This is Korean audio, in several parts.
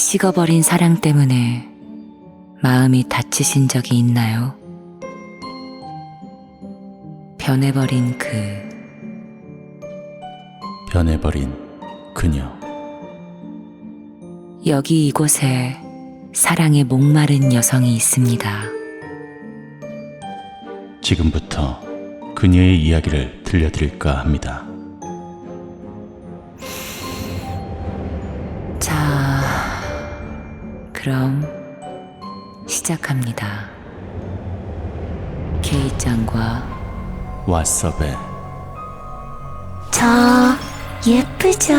식어버린 사랑 때문에 마음이 다치신 적이 있나요? 변해버린 그 변해버린 그녀. 여기 이곳에 사랑에 목마른 여성이 있습니다. 지금부터 그녀의 이야기를 들려드릴까 합니다. 그럼 시작합니다. 케이짱과 왓썹의 저 예쁘죠?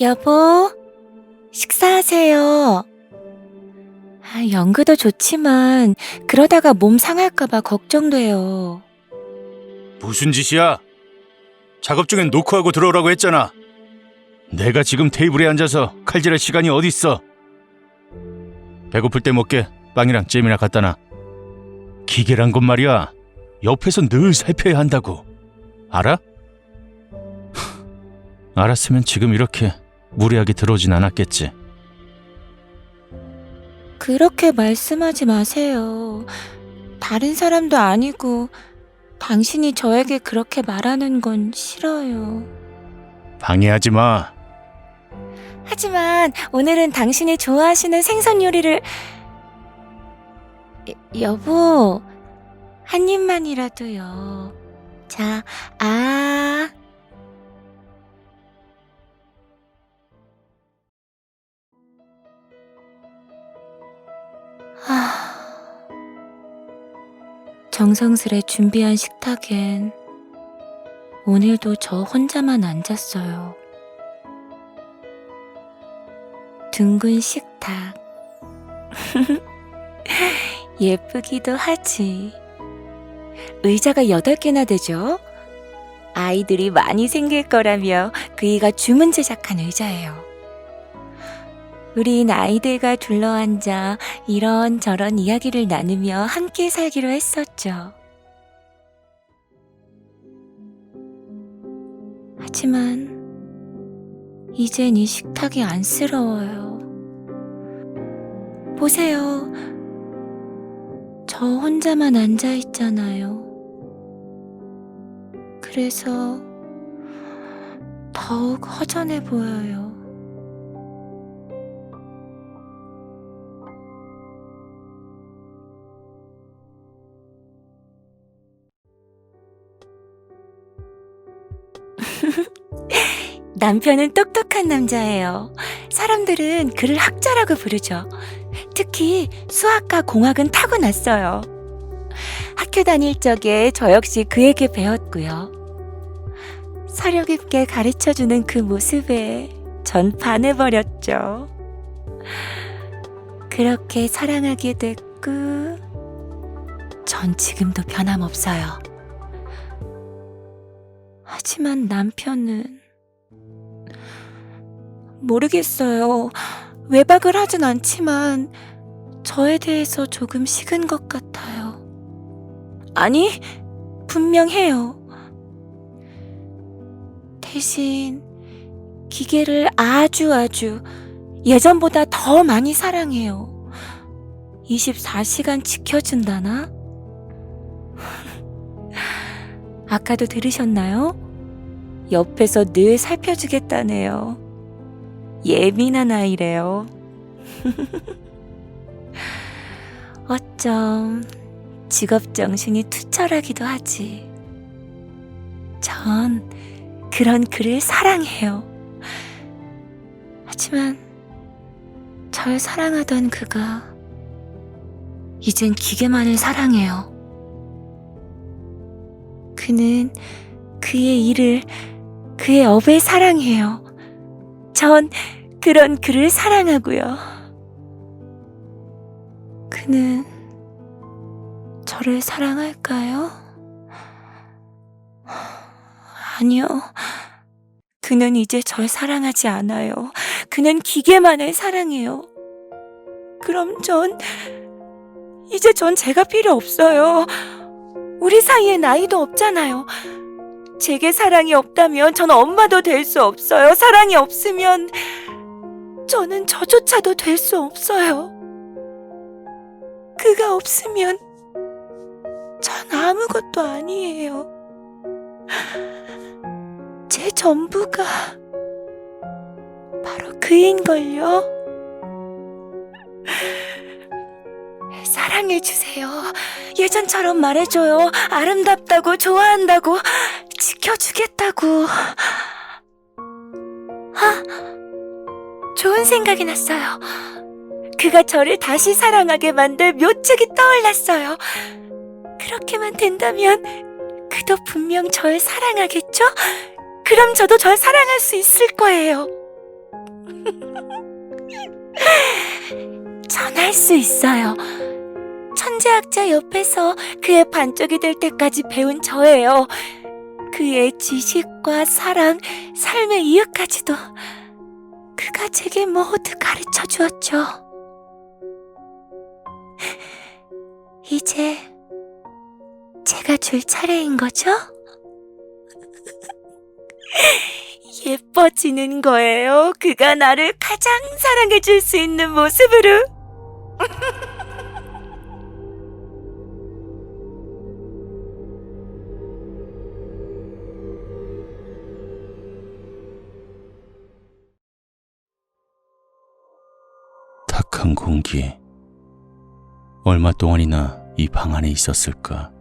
여보, 하세요. 아, 연구도 좋지만 그러다가 몸 상할까봐 걱정돼요. 무슨 짓이야? 작업 중엔 노크하고 들어오라고 했잖아. 내가 지금 테이블에 앉아서 칼질할 시간이 어딨어? 배고플 때 먹게 빵이랑 잼이나 갖다 놔. 기계란 건 말이야. 옆에서 늘 살펴야 한다고. 알아? 알았으면 지금 이렇게 무리하게 들어오진 않았겠지. 그렇게 말씀하지 마세요. 다른 사람도 아니고 당신이 저에게 그렇게 말하는 건 싫어요. 방해하지 마. 하지만 오늘은 당신이 좋아하시는 생선 요리를 여- 여보 한 입만이라도요. 자, 아. 아. 정성스레 준비한 식탁엔 오늘도 저 혼자만 앉았어요. 둥근 식탁. 예쁘기도 하지. 의자가 8개나 되죠? 아이들이 많이 생길 거라며 그이가 주문 제작한 의자예요. 우린 아이들과 둘러앉아 이런저런 이야기를 나누며 함께 살기로 했었죠. 하지만 이젠 이 식탁이 안쓰러워요. 보세요. 저 혼자만 앉아 있잖아요. 그래서 더욱 허전해 보여요. 남편은 똑똑한 남자예요. 사람들은 그를 학자라고 부르죠. 특히 수학과 공학은 타고났어요. 학교 다닐 적에 저 역시 그에게 배웠고요. 서려 깊게 가르쳐 주는 그 모습에 전 반해버렸죠. 그렇게 사랑하게 됐고, 전 지금도 변함없어요. 하지만 남편은 모르겠어요. 외박을 하진 않지만 저에 대해서 조금 식은 것 같아요. 아니, 분명해요. 대신 기계를 아주 아주 예전보다 더 많이 사랑해요. 24시간 지켜준다나? 아까도 들으셨나요? 옆에서 늘 살펴주겠다네요. 예민한 아이래요. 어쩜 직업 정신이 투철하기도 하지. 전 그런 그를 사랑해요. 하지만 절 사랑하던 그가 이젠 기계만을 사랑해요. 그는 그의 일을 그의 업을 사랑해요. 전 그런 그를 사랑하고요. 그는 저를 사랑할까요? 아니요. 그는 이제 절 사랑하지 않아요. 그 그는 기계만을 사랑해요. 그럼 전, 이제 전 제가 필요 없어요. 우리 사이에 나이도 없잖아요. 제게 사랑이 없다면 전 엄마도 될 수 없어요. 사랑이 없으면 저는 저조차도 될 수 없어요. 그가 없으면 전 아무것도 아니에요. 제 전부가 바로 그인걸요. 사랑해주세요. 예전처럼 말해줘요. 아름답다고, 좋아한다고, 지켜주겠다고. 아, 좋은 생각이 났어요. 그가 저를 다시 사랑하게 만들 묘책이 떠올랐어요. 그렇게만 된다면 그도 분명 절 사랑하겠죠? 그럼 저도 절 사랑할 수 있을 거예요. 전할 수 있어요. 천재학자 옆에서 그의 반쪽이 될 때까지 배운 저예요. 그의 지식과 사랑, 삶의 이유까지도 그가 제게 모두 가르쳐 주었죠. 이제 제가 줄 차례인 거죠? 예뻐지는 거예요. 그가 나를 가장 사랑해 줄 수 있는 모습으로. 공기. 얼마 동안이나 이 방 안에 있었을까?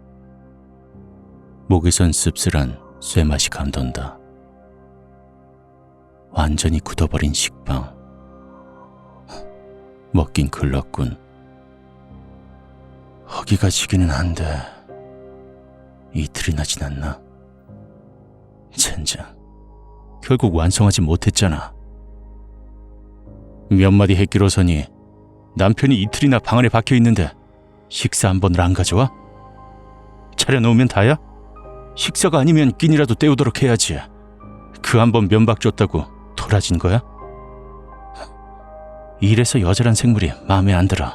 목에선 씁쓸한 쇠맛이 감돈다. 완전히 굳어버린 식빵. 먹긴 글렀군. 허기가 지기는 한데 이틀이나 지났나? 젠장. 결국 완성하지 못했잖아. 몇 마디 했기로서니 남편이 이틀이나 방 안에 박혀 있는데 식사 한 번을 안 가져와? 차려놓으면 다야? 식사가 아니면 끼니라도 때우도록 해야지. 그 한 번 면박 줬다고 돌아진 거야? 이래서 여자란 생물이 마음에 안 들어.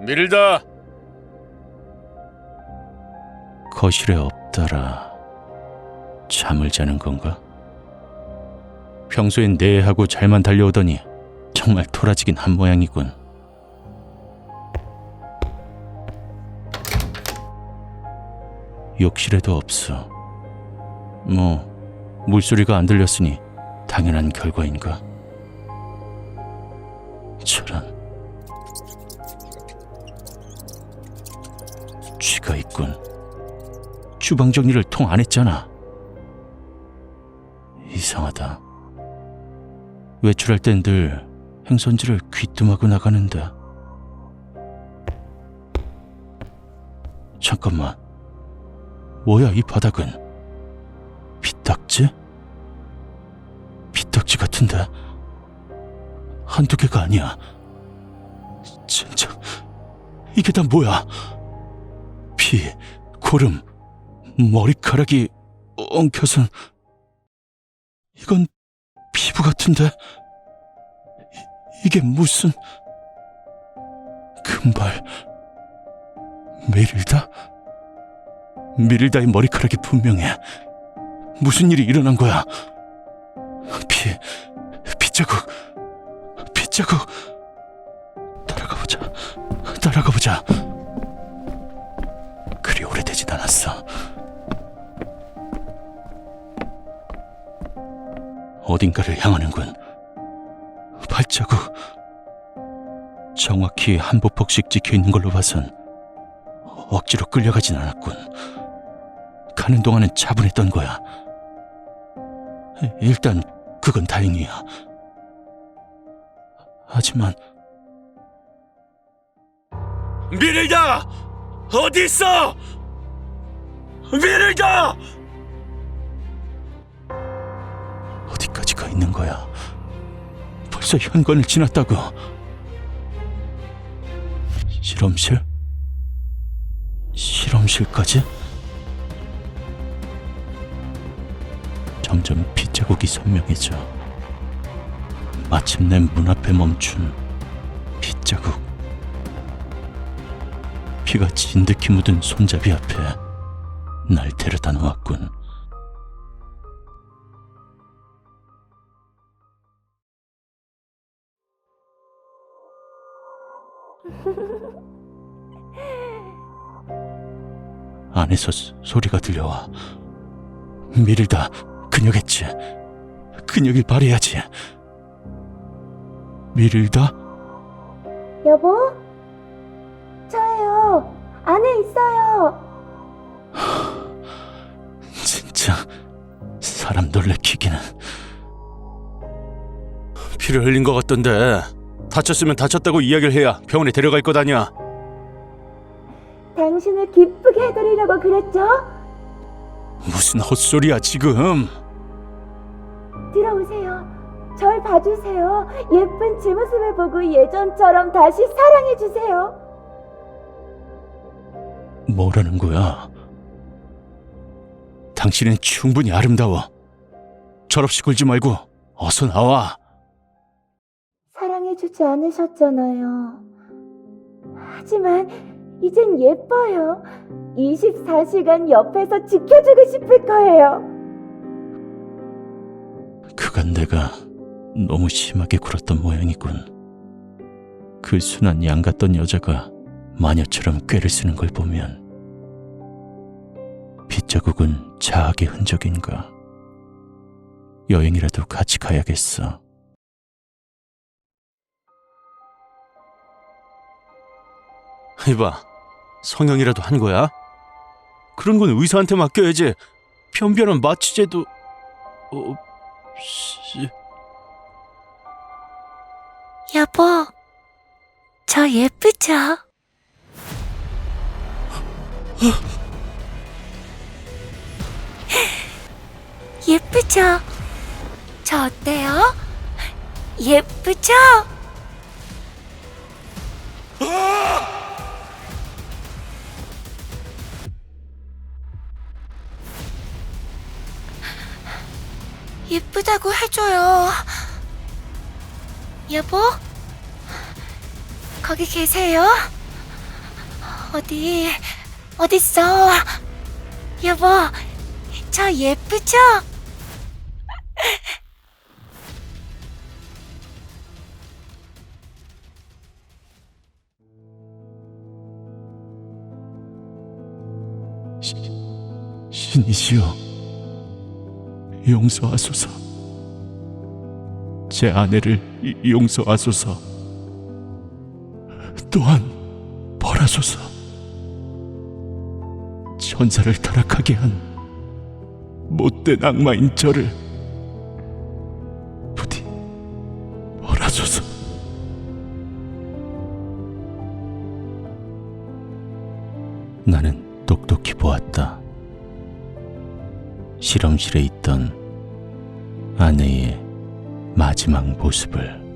밀다. 거실에 없더라. 잠을 자는 건가? 평소엔 내하고 잘만 달려오더니 정말 토라지긴 한 모양이군. 욕실에도 없어. 뭐 물소리가 안 들렸으니 당연한 결과인가? 저런 쥐가 있군. 주방 정리를 통 안 했잖아. 이상하다. 외출할 땐 늘 행선지를 귀뜸하고 나가는데. 잠깐만. 뭐야, 이 바닥은? 피딱지? 피딱지 같은데. 한두 개가 아니야. 진짜, 이게 다 뭐야? 피, 고름, 머리카락이 엉켜선 이건 피부 같은데? 이, 이게 무슨 금발? 메릴다? 메릴다의 머리카락이 분명해. 무슨 일이 일어난 거야? 피, 피자국 피자국. 따라가 보자 따라가 보자. 그리 오래되진 않았어 어딘가를 향하는군. 발자국. 정확히 한 보폭씩 찍혀 있는 걸로 봐선 억지로 끌려가진 않았군. 가는 동안은 차분했던 거야. 일단 그건 다행이야. 하지만 미를다 어디 있어? 미를다 있는 거야. 벌써 현관을 지났다고. 실험실? 실험실까지? 점점 빗자국이 선명해져. 마침내 문 앞에 멈춘 빗자국. 피가 진득히 묻은 손잡이 앞에 날 데려다 놓았군. 안에서 소- 소리가 들려와. 미릴다, 그녀겠지. 그녀길 바래야지. 미릴다? 여보? 저예요. 안에 있어요. 진짜 사람 놀래키기는. 피를 흘린 것 같던데 다쳤으면 다쳤다고 이야기를 해야 병원에 데려갈 것 아니야. 당신을 기쁘게 해드리려고 그랬죠? 무슨 헛소리야 지금? 들어오세요. 절 봐주세요. 예쁜 제 모습을 보고 예전처럼 다시 사랑해주세요. 뭐라는 거야? 당신은 충분히 아름다워. 철없이 굴지 말고 어서 나와. 사랑해주지 않으셨잖아요. 하지만 이젠 예뻐요. 24시간 옆에서 지켜주고 싶을 거예요. 그간 내가 너무 심하게 굴었던 모양이군. 그 순한 양 같던 여자가 마녀처럼 꾀를 쓰는 걸 보면 빗자국은 자학의 흔적인가. 여행이라도 같이 가야겠어. 이봐, 성형이라도 한 거야? 그런 건 의사한테 맡겨야지. 변변한 마취제도 없이. 여보, 저 예쁘죠? 예쁘죠? 저 어때요? 예쁘죠? 예쁘다고 해줘요. 여보? 거기 계세요? 어디, 어딨어? 여보, 저 예쁘죠? 신이시여, 용서하소서. 제 아내를 이- 용서하소서. 또한 벌하소서. 천사를 타락하게 한 못된 악마인 저를 부디 벌하소서. 나는 똑똑히 보았다. 실험실에 있던 아내의 마지막 모습을